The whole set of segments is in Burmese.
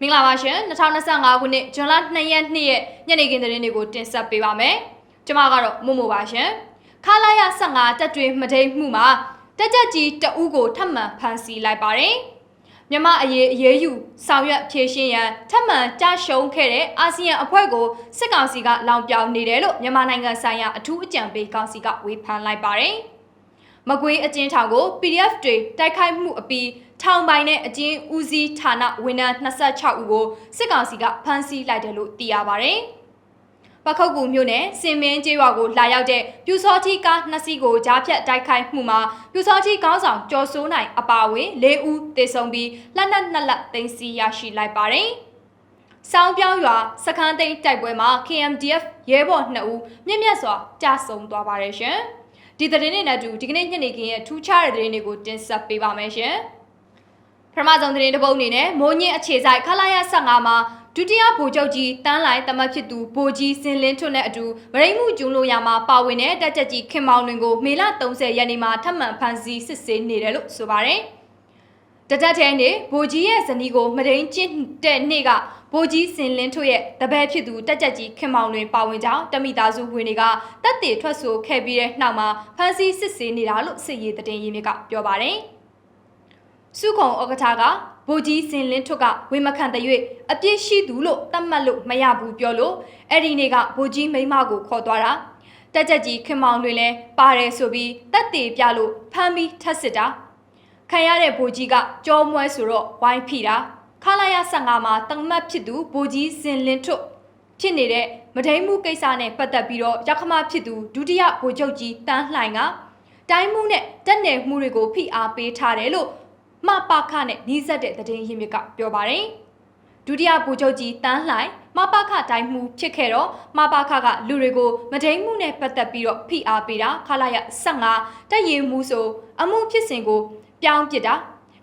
မင်္ဂလာပါရှင်2025ခုနှစ်ဇွန်လ2ရက်နေ့ရဲ့ညနေခင်းသတင်းတွေကိုတင်ဆက်ပေးပါမယ်ကျွန်မကတော့မို့မို့ပါရှင်ခလာရ15တက်တွေမဒိမှုမှာတက်ကြက်ကြီးတအူးကိုထပ်မံဖမ်းဆီးလိုက်ပါတယ်မြမအရေးအရေးယူဆောင်ရွက်ဖြည့်ရှင်းရန်ထပ်မံကြာရှုံးခဲ့တဲ့အာဆီယံအဖွဲ့ကိုစစ်ကောင်စီကလောင်ပြောင်နေတယ်လို့မြန်မာနိုင်ငံဆိုင်ရာအထူးအကြံပေးကောင်စီကဝေဖန်လိုက်ပါတယ်မကွေးအကျဉ်းထောင်ကို PDF တွေတိုက်ခိုက်မှုအပြီး ထောင်ပိုင်းနဲ့အကျဉ်းဦးစီးဌာနဝန်ထမ်း26ဦးကိုစစ်ကောင်စီကဖမ်းဆီးလိုက်တယ်လို့သိရပါတယ်။ပခုတ်ကူမြို့နယ်စင်မင်းကျေးရွာကိုလာရောက်တဲ့ပြူစောတိကားနှစ်စီးကိုကြားဖြတ်တိုက်ခိုက်မှုမှာပြူစောတိကောင်းဆောင်ကျော်စိုးနိုင်အပါအဝင်၄ဦးသေဆုံးပြီးလက်နက်နှစ်လက်သိမ်းဆည်းရရှိလိုက်ပါတယ်။စောင်းပြောင်းရွာစခန်းသိမ်းတိုက်ပွဲမှာ KMDF ရဲဘော်2ဦးမြင့်မြတ်စွာကြာဆုံးသွားပါတယ်ရှင်။ဒီသတင်းတွေနဲ့အတူဒီကနေ့ညနေခင်းရဲ့ထူးခြားတဲ့သတင်းတွေကိုတင်ဆက်ပေးပါမယ်ရှင်။ ပထမဆုံးသတင်းတစ်ပုဒ်အနေနဲ့မိုးညင်းအခြေဆိုင်ခလာရ15မှာဒုတိယဗိုလ်ချုပ်ကြီးတန်းလိုက်တမတ်ဖြစ်သူဗိုလ်ကြီးစင်လင်းထွန်းနဲ့အတူဗရိတ်မှုကျူးလို့ရမှာပါဝင်တဲ့တက်ချက်ကြီးခင်မောင်လွင်ကိုမေလ30ရက်နေ့မှာထပ်မံဖမ်းဆီးစစ်ဆေးနေတယ်လို့ဆိုပါတယ်။တတက်တဲ့နေ့ဗိုလ်ကြီးရဲ့ဇနီးကိုမဒိန်ကျင့်တဲ့နေ့ကဗိုလ်ကြီးစင်လင်းထွန်းရဲ့တပည့်ဖြစ်သူတက်ချက်ကြီးခင်မောင်လွင်ပါဝင်ကြောင်းတမိသားစုဝင်တွေကတက်တည်ထွက်ဆိုခဲ့ပြီးတဲ့နောက်မှာဖမ်းဆီးစစ်ဆေးနေတာလို့စစ်ရေးသတင်းရင်းမြစ်ကပြောပါတယ်။ စုခုံဩကထာကဗိုလ်ကြီးစင်လင်းထွတ်ကဝေမခံတဲ့၍အပြစ်ရှိသူလို့သတ်မှတ်လို့မရဘူးပြောလို့အဲ့ဒီနေ့ကဗိုလ်ကြီးမိမကိုခေါ်သွားတာတက်ကြကြီးခင်မောင်တွေလည်းပါတယ်ဆိုပြီးတက်သေးပြလို့ဖမ်းပြီးထပ်စစ်တာခံရတဲ့ဗိုလ်ကြီးကကြောမွဲဆိုတော့ဝိုင်းဖိတာခလာရ15မှာတမတ်ဖြစ်သူဗိုလ်ကြီးစင်လင်းထွတ်ဖြစ်နေတဲ့မဒိန်မှုကိစ္စနဲ့ပတ်သက်ပြီးတော့ရခမဖြစ်သူဒုတိယဗိုလ်ချုပ်ကြီးတန်းလှိုင်ကတိုင်းမှုနဲ့တက်နယ်မှုတွေကိုဖိအားပေးထားတယ်လို့ မပါခနဲ့နှီးဆက်တဲ့သတင်းရင်းမြစ်ကပြောပါတယ်။ဒုတိယဗိုလ်ချုပ်ကြီးတန်းလှိုင်မပါခတိုင်းမှုဖြစ်ခဲ့တော့မပါခကလူတွေကိုမဒိန်မှုနဲ့ပတ်သက်ပြီးတော့ဖိအားပေးတာခလာရ15တက်ရင်မှုဆိုအမှုဖြစ်စဉ်ကိုပြောင်းပစ်တာ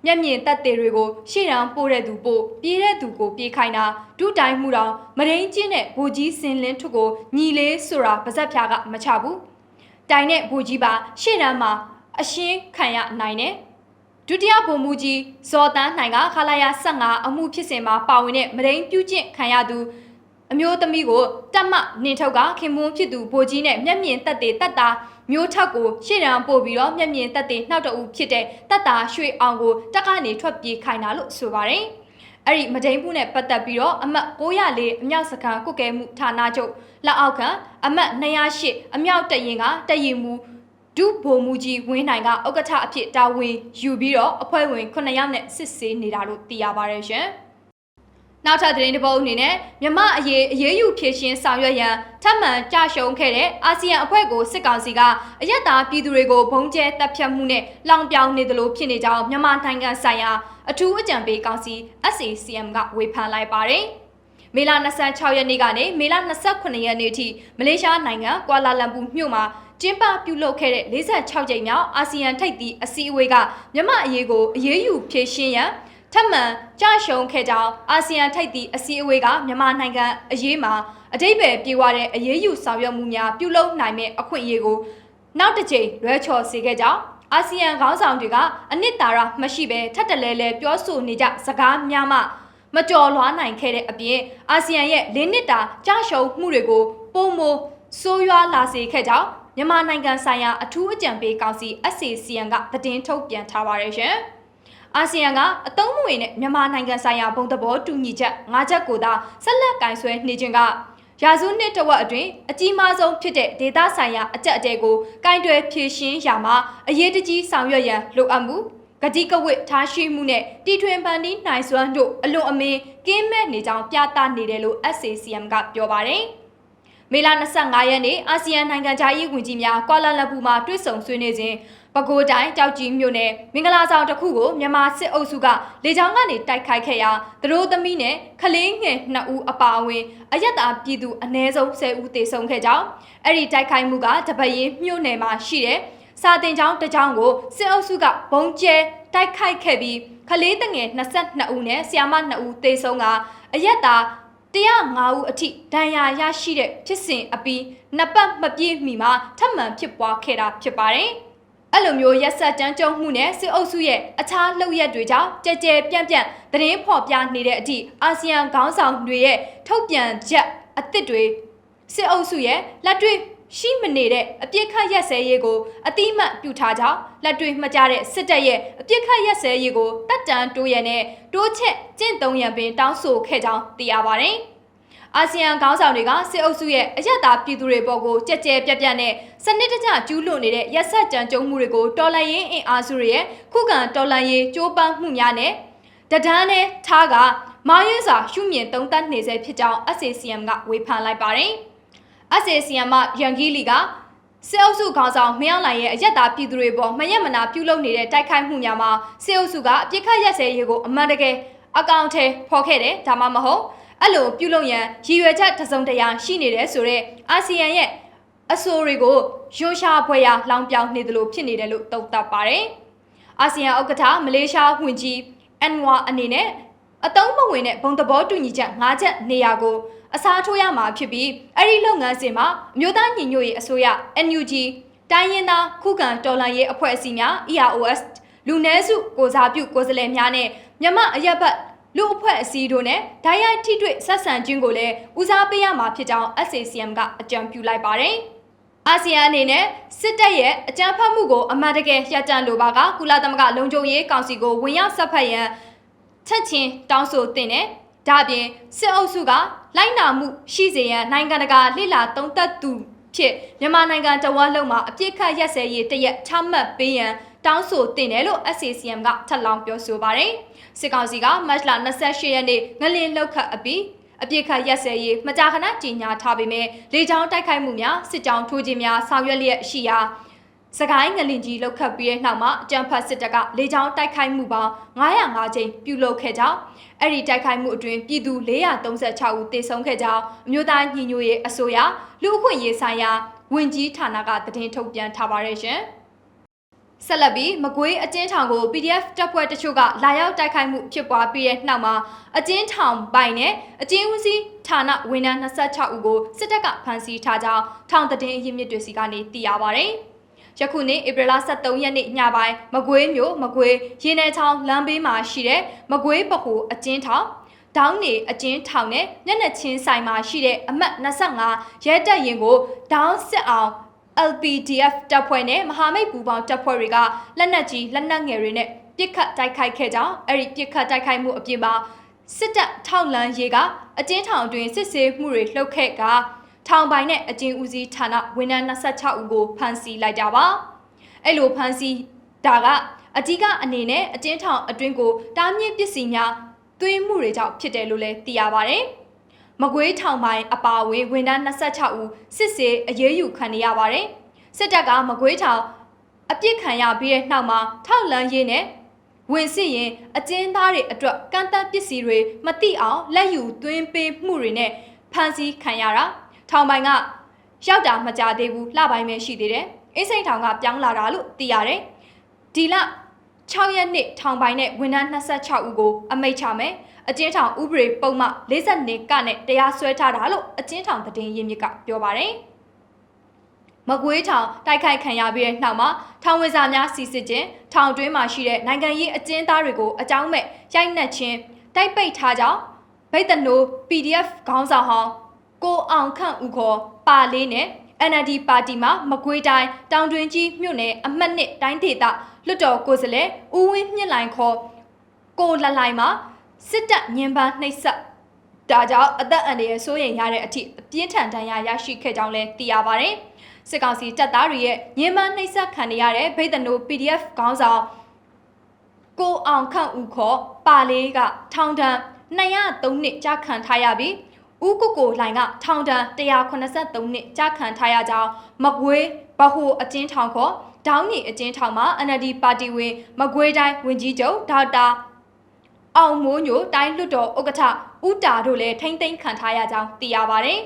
မျက်မြင်တက်တဲ့တွေကိုရှေ့တန်းပို့တဲ့သူပို့ပြေးတဲ့သူကိုပြေးခိုင်းတာဒုတိုင်းမှုတော်မဒိန်ချင်းတဲ့ဗိုလ်ကြီးစင်လင်းထုကိုညီလေးဆိုတာပါဇက်ဖြားကမချဘူးတိုင်တဲ့ဗိုလ်ကြီးပါရှေ့တန်းမှာအရှင်းခံရနိုင်တယ် ဒုတိယဗိုလ်မှူးကြီးဇော်တန်းနိုင်ကခလာရ15အမှုဖြစ်စဉ်မှာပါဝင်တဲ့မရင်းပြုကျင့်ခံရသူအမျိုးသမီးကိုတက်မနင်ထုတ်ကခင်မွန်းဖြစ်သူဗိုလ်ကြီးနဲ့မျက်မြင်တက်တဲ့တက်တာမျိုးထက်ကိုရှေ့တန်းပို့ပြီးတော့မျက်မြင်တက်တဲ့နှောက်တအူဖြစ်တဲ့တက်တာရွှေအောင်ကိုတက်ကနေထွက်ပြေးခိုင်းတာလို့ဆိုပါတယ်။အဲ့ဒီမဒိန်မှုနဲ့ပတ်သက်ပြီးတော့အမတ်904အမြောက်စခန်းကုတ်ကဲမှုဌာနချုပ်လက်အောက်ခံအမတ်208အမြောက်တရင်ကတရင်မူ ဒုဗိုလ်မှူးကြီးဝင်းနိုင်ကဥက္ကဋ္ဌအဖြစ်တာဝန်ယူပြီးတော့အဖွဲ့ဝင်9ယောက်နဲ့စစ်ဆေးနေတာလို့သိရပါတယ်ရှင်။နောက်ထပ်သတင်းတစ်ပုဒ်အနေနဲ့မြမအရေးအရေးယူဖြည့်ရှင်းဆောင်ရွက်ရန်ထပ်မံကြရှုံးခဲ့တဲ့အာဆီယံအဖွဲ့ကိုစစ်ကောင်စီကအယက်သားပြည်သူတွေကိုဘုံကျဲတပ်ဖြတ်မှုနဲ့လောင်ပြောင်နေသလိုဖြစ်နေကြောင်းမြန်မာနိုင်ငံဆိုင်ရာအထူးအကြံပေးကောင်စီ SACM ကဝေဖန်လိုက်ပါတယ်။မေလ26ရက်နေ့ကနေမေလ28ရက်နေ့ထိမလေးရှားနိုင်ငံကွာလာလမ်ပူမြို့မှာ ကျင်းပပြုလုပ်ခဲ့တဲ့46ကြိမ်မြောက်အာဆီယံထိပ်သီးအစည်းအဝေးကမြမအရေးကိုအရေးယူဖြည့်ရှင်းရန်ထပ်မံကြရှုံခဲ့ကြောင်းအာဆီယံထိပ်သီးအစည်းအဝေးကမြန်မာနိုင်ငံအရေးမှာအတိတ်ပဲပြေဝတဲ့အရေးယူဆောင်ရွက်မှုများပြုလုပ်နိုင်မဲ့အခွင့်အရေးကိုနောက်တစ်ကြိမ်လွှဲချော်စေခဲ့ကြောင်းအာဆီယံခေါင်းဆောင်တွေကအနှစ်သာရမရှိဘဲထပ်တလဲလဲပြောဆိုနေကြစကားများမှမကြော်လွှားနိုင်ခဲ့တဲ့အပြင်အာဆီယံရဲ့လေးနှစ်တာကြာရှုံးမှုတွေကိုပုံမဆိုးရွားလာစေခဲ့ကြောင်း မြန်မာနိုင်ငံဆိုင်ရာအထူးအကြံပေးကောင်စီ SACN ကသတင်းထုတ်ပြန်ထားပါတယ်ရှင်။အာဆီယံကအတုံးမဝင်တဲ့မြန်မာနိုင်ငံဆိုင်ရာဘုံသဘောတူညီချက်၅ချက်ကိုသာဆက်လက်ကင်ဆွဲနေခြင်းကရာစုနှစ်တဝက်အတွင်းအကြီးမားဆုံးဖြစ်တဲ့ဒေသဆိုင်ရာအကြက်အတဲကိုကင်တွယ်ဖြည့်ရှင်းရာမှာအရေးတကြီးဆောင်ရွက်ရန်လိုအပ်မှုဂတိကဝတ်ထားရှိမှုနဲ့တီထွင်ပန်တီးနိုင်စွမ်းတို့အလွန်အမင်းကင်းမဲ့နေကြောင်းပြသနေတယ်လို့ SACM ကပြောပါတယ်။ မေလ25ရက်နေ့အာဆီယံနိုင်ငံခြားရေးဝန်ကြီးများကွာလာလမ်ပူမှာတွေ့ဆုံဆွေးနွေးခြင်းပဲခူးတိုင်းကြောက်ကြီးမြို့နယ်မင်္ဂလာဆောင်တစ်ခုကိုမြန်မာစစ်အုပ်စုကလေကြောင်းကနေတိုက်ခိုက်ခဲ့ရာသူတို့သမီးနဲ့ခလေးငယ်2ဦးအပါအဝင်အယက်သားပြည်သူအ ਨੇ ဆုံး10ဦးသေဆုံးခဲ့ကြောင်းအဲ့ဒီတိုက်ခိုက်မှုကတပရင်မြို့နယ်မှာရှိတဲ့စာတင်ကျောင်းတစ်ကျောင်းကိုစစ်အုပ်စုကဘုံကျဲတိုက်ခိုက်ခဲ့ပြီးခလေးတငယ်22ဦးနဲ့ဆီယာမ2ဦးသေဆုံးကအယက်သား 105ဦးအထိဒဏ်ရာရရှိတဲ့ဖြစ်စဉ်အပြီးနှစ်ပတ်မပြည့်မီမှာထပ်မံဖြစ်ပွားခဲ့တာဖြစ်ပါတယ်။အဲ့လိုမျိုးရက်ဆက်တန်းကြုံမှုနဲ့စစ်အုပ်စုရဲ့အခြားလှုပ်ရက်တွေကြောင့်ကြဲကြဲပြန့်ပြန့်သတင်းဖော်ပြနေတဲ့အထိအာဆီယံခေါင်းဆောင်တွေရဲ့ထုတ်ပြန်ချက်အသစ်တွေစစ်အုပ်စုရဲ့လက်တွေ့ ရှိမနေတဲ့အပြစ်ခတ်ရက်စဲရေးကိုအတိမတ်ပြုထားကြောင်းလက်တွေ့မှကြတဲ့စစ်တပ်ရဲ့အပြစ်ခတ်ရက်စဲရေးကိုတပ်တန်းတိုးရနဲ့တိုးချက်ကျင့်သုံးရန်ပင်တောင်းဆိုခဲ့ကြောင်းသိရပါတယ်။အာဆီယံခေါင်းဆောင်တွေကစစ်အုပ်စုရဲ့အယက်သားပြည်သူတွေပေါ်ကိုကြက်ကြဲပြက်ပြက်နဲ့စနစ်တကျကျူးလွန်နေတဲ့ရက်ဆက်ကြမ်းကြုတ်မှုတွေကိုတော်လှန်ရေးအင်အားစုတွေရဲ့ခုခံတော်လှန်ရေးကြိုးပမ်းမှုများနဲ့တဒန်းနဲ့ထားကမာရဲစာရှုမြင်သုံးသပ်နေစေဖြစ်ကြောင်း SACM ကဝေဖန်လိုက်ပါတယ်။ SACM မှရန်ကီလီကစစ်အုပ်စုခေါင်းဆောင်မင်းအောင်လှိုင်ရဲ့အယက်သားပြည်သူတွေပေါ်မရက်မနာပြုလုပ်နေတဲ့တိုက်ခိုက်မှုများမှာစစ်အုပ်စုကအပြစ်ခတ်ရက်စဲရေးကိုအမှန်တကယ်အကောင့်ထဲဖော်ခဲ့တယ်ဒါမှမဟုတ်အဲ့လိုပြုလုပ်ရန်ရည်ရွယ်ချက်တစ်စုံတစ်ရာရှိနေတယ်ဆိုတော့အာဆီယံရဲ့အဆိုတွေကိုရွှရှာဖွဲရလောင်ပြောင်နေတယ်လို့ဖြစ်နေတယ်လို့တုံ့တက်ပါတယ်။အာဆီယံဥက္ကဋ္ဌမလေးရှားဝန်ကြီးအန်ဝါအနေနဲ့အတုံးမဝင်တဲ့ဘုံသဘောတူညီချက်၅ချက်နေရာကို အစားထိုးရမှာဖြစ်ပြီးအဲ့ဒီလုပ်ငန်းစဉ်မှာအမျိုးသားညီညွတ်ရေးအစိုးရ NUG တိုင်းရင်းသားခုခံတော်လှန်ရေးအဖွဲ့အစည်းများ EROS လူနည်းစုကိုစားပြုကိုယ်စားလှယ်များနဲ့မြမအရက်ဘတ်လူအဖွဲ့အစည်းတို့နဲ့ဓာတ်ရိုက်ထိတွေ့ဆက်ဆံခြင်းကိုလည်းဦးစားပေးရမှာဖြစ်ကြောင်း SACM ကအကြံပြုလိုက်ပါတယ်။အာဆီယံအနေနဲ့စစ်တပ်ရဲ့အကြမ်းဖက်မှုကိုအမှန်တကယ်ရပ်တန့်လိုပါကကုလသမဂ္ဂလုံခြုံရေးကောင်စီကိုဝင်ရောက်ဆက်ဖက်ရန်ချက်ချင်းတောင်းဆိုတင်တယ်။ ဒါ့အပြင်စစ်အုပ်စုကလိုက်နာမှုရှိစေရန်နိုင်ငံတကာလှစ်လာတုံးသက်သူဖြစ်မြန်မာနိုင်ငံတဝက်လုံးမှာအပြစ်ခတ်ရက်စဲရေးတရက်ချမှတ်ပေးရန်တောင်းဆိုတင်တယ်လို့ SACM ကထပ်လောင်းပြောဆိုပါတယ်။စစ်ကောင်စီကမတ်လ28ရက်နေ့ငလင်လောက်ခတ်အပြီးအပြစ်ခတ်ရက်စဲရေးမကြာခဏကြီးညာထားပေမဲ့လေကြောင်းတိုက်ခိုက်မှုများစစ်ကြောင်းထိုးခြင်းများဆောင်ရွက်လျက်ရှိရာ စကိုင်းငလင်ကြီးလောက်ခတ်ပြီးတဲ့နောက်မှာအကြံဖတ်စစ်တပ်ကလေကြောင်းတိုက်ခိုက်မှုပေါင်း905ကြိမ်ပြုလုပ်ခဲ့ကြောင်းအဲ့ဒီတိုက်ခိုက်မှုအတွင်းပြည်သူ436ဦးသေဆုံးခဲ့ကြောင်းအမျိုးသားညီညွတ်ရေးအစိုးရလူ့အခွင့်အရေးဆိုင်ရာဝန်ကြီးဌာနကသတင်းထုတ်ပြန်ထားပါတယ်ရှင်။ဆက်လက်ပြီးမကွေးအကျဉ်းထောင်ကို PDF တပ်ဖွဲ့တချို့ကလာရောက်တိုက်ခိုက်မှုဖြစ်ပွားပြီးတဲ့နောက်မှာအကျဉ်းထောင်ပိုင်နဲ့အကျဉ်းဦးစီးဌာနဝန်ထမ်း26ဦးကိုစစ်တပ်ကဖမ်းဆီးထားကြောင်းထောင်သတင်းအရင်းမြစ်တွေစီကနေသိရပါဗျ။ ယခုနှစ်ဧပြီလ23ရက်နေ့ညပိုင်းမကွေးမြို့မကွေးရေနယ်ချောင်းလမ်းဘေးမှာရှိတဲ့မကွေးပဟိုအကျဉ်းထောင်ဒေါင်းနေအကျဉ်းထောင်နဲ့မျက်နှာချင်းဆိုင်မှာရှိတဲ့အမှတ်25ရဲတပ်ရင်ကိုဒေါင်းစစ်အောင် LPDF တပ်ဖွဲ့နဲ့မဟာမိတ်ပူးပေါင်းတပ်ဖွဲ့တွေကလက်နက်ကြီးလက်နက်ငယ်တွေနဲ့ပစ်ခတ်တိုက်ခိုက်ခဲ့ကြောင်းအဲ့ဒီပစ်ခတ်တိုက်ခိုက်မှုအပြင်မှာစစ်တပ်ထောက်လန်းရေးကအကျဉ်းထောင်တွင်စစ်ဆေးမှုတွေလှုပ်ခဲ့က ထောင်ပိုင်းနဲ့အကျဉ်းဦးစီးဌာနဝန်ထမ်း26ဦးကိုဖမ်းဆီးလိုက်တာပါအဲ့လိုဖမ်းဆီးဒါကအဓိကအနေနဲ့အကျဉ်းထောင်အတွင်းကိုတားမြစ်ပစ္စည်းများသွင်းမှုတွေကြောင့်ဖြစ်တယ်လို့လည်းသိရပါတယ်။မကွေးထောင်ပိုင်းအပါအဝင်ဝန်ထမ်း26ဦးစစ်ဆေးအရေးယူခံရပါတယ်။စစ်တပ်ကမကွေးထောင်အပြစ်ခံရပြီးတဲ့နောက်မှာထောက်လန်းရေးနဲ့ဝင်စစ်ရင်အကျဉ်းသားတွေအတွက်ကန့်တတ်ပစ္စည်းတွေမတိအောင်လက်ယူသွင်းပေးမှုတွေနဲ့ဖမ်းဆီးခံရတာ ထောင်ပိုင်းကရောက်တာမကြသေးဘူးလှပိုင်းပဲရှိသေးတယ်။အင်းစိန်ထောင်ကပြောင်းလာတာလို့သိရတယ်။ဒီလ6ရက်နေ့ထောင်ပိုင်းနဲ့ဝန်ထမ်း26ဦးကိုအမိတ်ချမယ်။အကျဉ်းထောင်ဥပဒေပုံမှ42ကနဲ့တရားစွဲထားတာလို့အကျဉ်းထောင်သတင်းရင်းမြစ်ကပြောပါတယ်မကွေးထောင်တိုက်ခိုက်ခံရပြီးတဲ့နောက်မှာထောင်ဝင်စာများစီစစ်ခြင်းထောင်တွင်းမှာရှိတဲ့နိုင်ငံရေးအကျဉ်းသားတွေကိုအကြောင်းမဲ့ရိုက်နှက်ခြင်းတိုက်ပိတ်ထားကြောင်းဗိတ်တနို PDF ခေါင်းဆောင်ဟောင်း ကိုအောင်ခန့်ဦးခေါ်ပါလေးနဲ့ NLD ပါတီမှာမကွေးတိုင်းတောင်တွင်ကြီးမြို့နယ်အမှတ်1တိုင်းဒေသလွတ်တော်ကိုယ်စားလှယ်ဦးဝင်းမြင့်လိုင်ခေါ်ကိုလလိုင်မှာစစ်တပ်ညင်ပန်းနှိပ်စက်ဒါကြောင့်အသက်အန္တရာယ်စိုးရိမ်ရတဲ့အထိအပြင်းထန်ဒဏ်ရာရရှိခဲ့ကြောင်းလည်းသိရပါတယ်။စစ်ကောင်စီတပ်သားတွေရဲ့ညင်ပန်းနှိပ်စက်ခံရတဲ့ဗိဒနို PDF ခေါင်းဆောင်ကိုအောင်ခန့်ဦးခေါ်ပါလေးကထောင်ဒဏ်203နှစ်ကြာခံထားရပြီး ဦးကိုကိုလိုင်ကထောင်ဒဏ်183နှစ်ကြာခံထားရကြောင်းမကွေးဘဟုအကျဉ်းထောင်ခေါ်ဒေါင်းနီအကျဉ်းထောင်မှာ NLD ပါတီဝင်မကွေးတိုင်းဝန်ကြီးချုပ်ဒေါက်တာအောင်မိုးညိုတိုင်းလွတ်တော်ဥက္ကဋ္ဌဦးတာတို့လည်းထိမ့်သိမ်းခံထားရကြောင်းသိရပါတယ်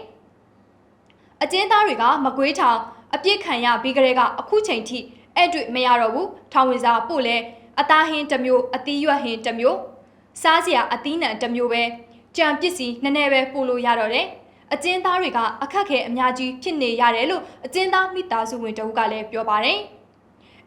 ။အကျဉ်းသားတွေကမကွေးထောင်အပြစ်ခံရပြီးကြတဲ့ကအခုချိန်ထိအဲ့တွေ့မရတော့ဘူးထောင်ဝင်စာပို့လဲအသားဟင်းတစ်မျိုးအသီးရွက်ဟင်းတစ်မျိုးစားစရာအသီးနှံတစ်မျိုးပဲ ကြံပစ္စည်းနည်းနည်းပဲပို့လို့ရတော့တယ်အကျဉ်းသားတွေကအခက်ခဲအများကြီးဖြစ်နေရတယ်လို့အကျဉ်းသားမိသားစုဝင်တအုပ်ကလည်းပြောပါတယ်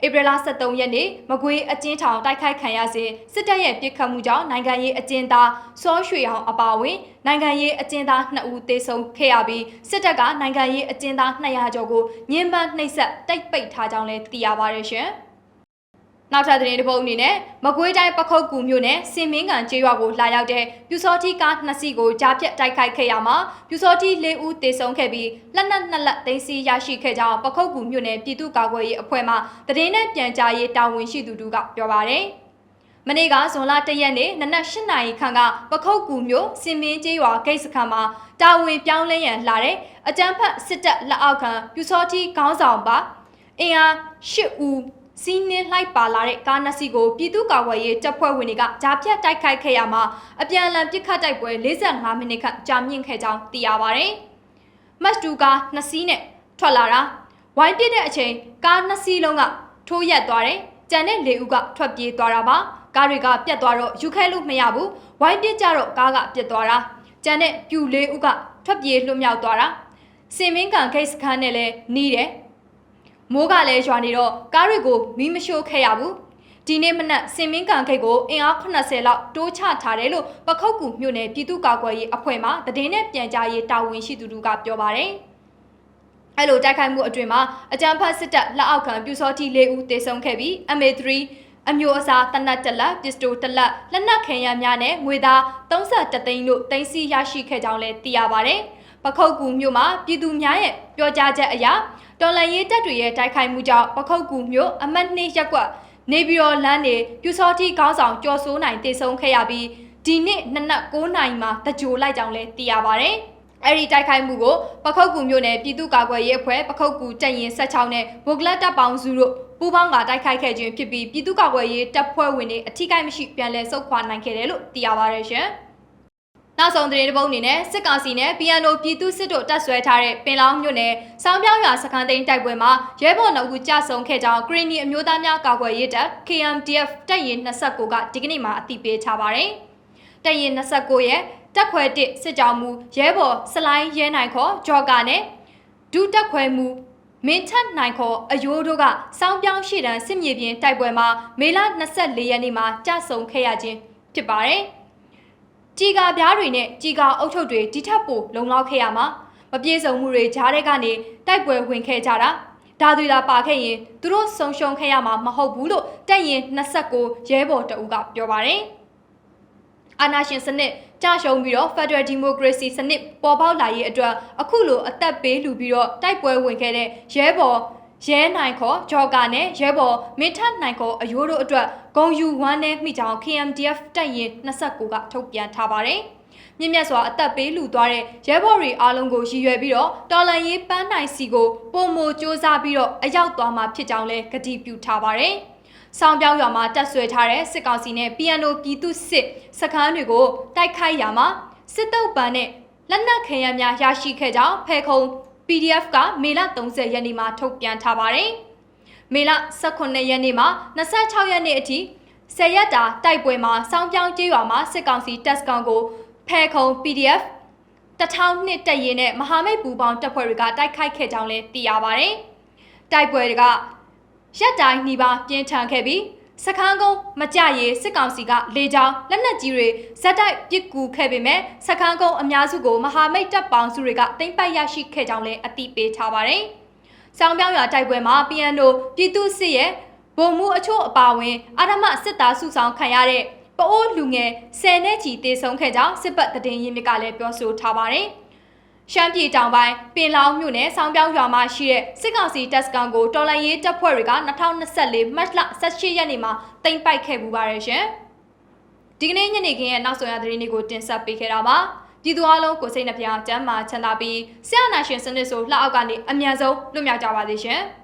ဧပြီလ23ရက်နေ့မကွေးအကျဉ်းထောင်တိုက်ခိုက်ခံရစဉ်စစ်တပ်ရဲ့ပစ်ခတ်မှုကြောင့်နိုင်ငံရေးအကျဉ်းသားစောရွှေအောင်အပါအဝင်နိုင်ငံရေးအကျဉ်းသား2ဦးသေဆုံးခဲ့ရပြီးစစ်တပ်ကနိုင်ငံရေးအကျဉ်းသား200ကျော်ကိုညှဉ်းပန်းနှိပ်စက်တိုက်ပိတ်ထားကြောင်းလည်းသိရပါတယ်ရှင်။ နောက်ထပ်သတင်းတစ်ပုဒ်အနေနဲ့မကွေးတိုင်းပခုတ်ကူမြို့နယ်စင်မင်းကန်ကျေးရွာကိုလာရောက်တဲ့ပြူစောတိကားနှစ်စီးကိုကြားဖြတ်တိုက်ခိုက်ခဲ့ရမှာပြူစောတိ၄ဦးသေဆုံးခဲ့ပြီးလက်နက်နှစ်လက်သိမ်းဆည်းရရှိခဲ့ကြောင်းပခုတ်ကူမြို့နယ်ပြည်သူ့ကာကွယ်ရေးအဖွဲ့မှသတင်းနဲ့ပြန်ကြားရေးတာဝန်ရှိသူတို့ကပြောပါတယ်။မနေ့ကဇွန်လ၁ရက်နေ့နနက်၈နာရီခန့်ကပခုတ်ကူမြို့စင်မင်းကျေးရွာဂိတ်စခန်းမှာတာဝန်ပြောင်းလဲရန်လာတဲ့အကြမ်းဖက်စစ်တပ်လက်အောက်ခံပြူစောတိခေါင်းဆောင်ပါအင်အား၈ဦး စီးနင်းလိုက်ပါလာတဲ့ကားနှစ်စီးကိုပြည်သူ့ကာကွယ်ရေးတပ်ဖွဲ့ဝင်တွေကဂျာပြတ်တိုက်ခိုက်ခဲ့ရမှာအပြန်အလှန်ပစ်ခတ်တိုက်ပွဲ45မိနစ်ခန့်ကြာမြင့်ခဲ့ကြောင်းသိရပါဗျ။မတ်တူကားနှစ်စီးနဲ့ထွက်လာတာဝိုင်းပစ်တဲ့အချိန်ကားနှစ်စီးလုံးကထိုးရက်သွားတယ်။ကြံတဲ့လေဦးကထွက်ပြေးသွားတာပါ။ကားတွေကပြတ်သွားတော့ယူခဲလို့မရဘူး။ဝိုင်းပစ်ကြတော့ကားကပြတ်သွားတာ။ကြံတဲ့ပြူလေးဦးကထွက်ပြေးလွတ်မြောက်သွားတာ။စင်မင်းကန်ဂိတ်စခန်းနဲ့လည်းနီးတယ်။ မိုးကလည်းရွာနေတော့ကားတွေကိုမီးမရှို့ခဲ့ရဘူးဒီနေ့မနက်စင်မင်းကန်ခိတ်ကိုအင်အား80လောက်တိုးချထားတယ်လို့ပခုတ်ကူမြို့နယ်ပြည်သူ့ကာကွယ်ရေးအဖွဲ့မှတည်င်းနဲ့ပြန်ကြားရေးတာဝန်ရှိသူတို့ကပြောပါတယ်အဲ့လိုတိုက်ခိုက်မှုအတွင်မှာအကြံဖတ်စစ်တပ်လက်အောက်ခံပြူစောတိ၄ဦးတေဆုံးခဲ့ပြီး MA3 အမျိုးအစားတနတ်တလက်ပစ္စတိုတလက်လက်နက်ခဲယမ်းများနဲ့ငွေသား32သိန်းတို့တင်စီရရှိခဲ့ကြောင်းလည်းသိရပါတယ်။ပခုတ်ကူမြို့မှာပြည်သူများရဲ့ပြောကြားချက်အရ တော်လန်ရေးတပ်တွေရဲ့တိုက်ခိုက်မှုကြောင့်ပခုတ်ကူမြို့အမတ်နှင်းရက်ကွက်နေပြည်တော်လမ်းနေပြူစောတိခေါင်းဆောင်ကျော်စိုးနိုင်တည်ဆုံခဲ့ရပြီးဒီနေ့နနက်9နာရီမှာတကြိုလိုက်ကြောင်းလည်းသိရပါဗျ။အဲ့ဒီတိုက်ခိုက်မှုကိုပခုတ်ကူမြို့နယ်ပြည်သူ့ကာကွယ်ရေးအဖွဲ့ပခုတ်ကူတပ်ရင်16နဲ့ဗိုလ်ကလတ်တပ်ပေါင်းစုတို့ပူးပေါင်းကတိုက်ခိုက်ခဲ့ခြင်းဖြစ်ပြီးပြည်သူ့ကာကွယ်ရေးတပ်ဖွဲ့ဝင်တွေအထိကိမရှိပြန်လည်ဆုတ်ခွာနိုင်ခဲ့တယ်လို့သိရပါရရှင်။ နောက်ဆုံးသတင်းတစ်ပုဒ်အနေနဲ့စစ်ကောင်စီနဲ့ PNO ပြည်သူစစ်တို့တပ်ဆွဲထားတဲ့ပင်လောင်းမြို့နယ်စောင်းပြောင်းရွာစခန်းသိမ်းတိုက်ပွဲမှာရဲဘော်နှုတ်ခုကြဆုံခဲ့ကြောင်းဂရီနီအမျိုးသားများကာကွယ်ရေးတပ် KMDF တပ်ရင်29ကဒီကနေ့မှအသိပေးထားပါတယ်။တပ်ရင်29ရဲ့တပ်ခွဲ1စစ်ကြောင်းမူရဲဘော်စလိုင်းရဲနိုင်ခေါ်ဂျော်ကာနဲ့ဒုတပ်ခွဲမူမင်းထက်နိုင်ခေါ်အယိုးတို့ကစောင်းပြောင်းရှိတန်းစစ်မြေပြင်တိုက်ပွဲမှာမေလ24ရက်နေ့မှာကြဆုံခဲ့ရခြင်းဖြစ်ပါတယ်။ ជីကာပြားတွေနဲ့ជីကာအုတ်ထုပ်တွေဒီထက်ပိုလုံလောက်ခဲ့ရမှာမပြေစုံမှုတွေကြားတဲ့ကနေတိုက်ပွဲဝင်ခဲ့ကြတာဒါတွေသာပါခဲ့ရင်သူတို့ဆုံရှုံခဲ့ရမှာမဟုတ်ဘူးလို့တက်ရင်29ရဲဘော်တအူးကပြောပါတယ်အာနာရှင်စနစ်ကြာရှုံးပြီးတော့ Federal Democracy စနစ်ပေါ်ပေါက်လာရေးအတွက်အခုလိုအသက်ပေးလူပြီးတော့တိုက်ပွဲဝင်ခဲ့တဲ့ရဲဘော် ရဲနိုင်ခေါ်ဂျော်ကာနဲ့ရဲဘော်မင်းထနိုင်ခေါ်အယိုးတို့အတွက်ဂုံယူဝမ်းနဲ့မိကြောင် KMDF တပ်ရင်29ကထုတ်ပြန်ထားပါတယ်။မြင့်မြတ်စွာအသက်ပေးလူသွားတဲ့ရဲဘော်တွေအားလုံးကိုရည်ရွယ်ပြီးတော့တော်လန်ရေးပန်းနိုင်စီကိုပုံမိုစ조사ပြီးတော့အရောက်သွားမှာဖြစ်ကြောင်းလည်းကတိပြုထားပါတယ်။ဆောင်းပြောင်းရွာမှာတက်ဆွဲထားတဲ့စစ်ကောင်စီနဲ့ PNO ပြည်သူစစ်စခန်းတွေကိုတိုက်ခိုက်ရာမှာစစ်တုပ်ပန်းနဲ့လက်နက်ခဲယမ်းများရရှိခဲ့ကြောင်းဖဲခုံ PDF ကမေလ30ရက်နေ့မှာထုတ်ပြန်ထားပါတယ်။မေလ18ရက်နေ့မှာ26ရက်နေ့အထိ10ရက်တာတိုက်ပွဲမှာစောင်းပြောင်းကျေးရွာမှာစစ်ကောင်စီတပ်စကောင်ကိုဖဲခုံ PDF တထောင်နှစ်တက်ရင်နဲ့မဟာမိတ်ပူပေါင်းတပ်ဖွဲ့တွေကတိုက်ခိုက်ခဲ့ကြောင်းလည်းသိရပါတယ်။တိုက်ပွဲတွေကရက်တိုင်းနှီးပါပြင်းထန်ခဲ့ပြီး စခန်းကုန်းမကြရေးစစ်ကောင်စီကလေကြောင်းလက်နက်ကြီးတွေဇက်တိုက်ပစ်ကူခဲ့ပေမဲ့စခန်းကုန်းအများစုကိုမဟာမိတ်တပ်ပေါင်းစုတွေကတိမ့်ပိုက်ရရှိခဲ့ကြောင်းလည်းအသိပေးထားပါတယ်။စောင်းပြောင်းရွာတိုက်ပွဲမှာ PNO ပြည်သူစစ်ရဲ့ဗိုလ်မှူးအချို့အပါအဝင်အာရမစစ်သားစုဆောင်ခံရတဲ့ပအိုးလူငယ်ဆယ်နဲ့ချီတေဆုံးခဲ့ကြောင်းစစ်ပတ်တည်င်းရင်းမြစ်ကလည်းပြောဆိုထားပါတယ်။ ရှမ်းပြည်တောင်ပိုင်းပင်လောင်းမြို့နယ်ဆောင်းပြောင်းရွာမှာရှိတဲ့စစ်ကောင်စီတပ်စကန်ကိုတော်လှန်ရေးတပ်ဖွဲ့တွေက2024မတ်လ18ရက်နေ့မှာတင်ပိုက်ခဲ့ပူပါတယ်ရှင်။ဒီကနေ့ညနေခင်းရဲ့နောက်ဆုံးရသတင်းတွေကိုတင်ဆက်ပေးခဲ့တာပါ။ပြည်သူအလုံးကိုစိတ်နှပြကျမ်းမာချမ်းသာပြီးဆရာနာရှင်စနစ်ဆိုလှအောက်ကနေအမြန်ဆုံးလွတ်မြောက်ကြပါစေရှင်။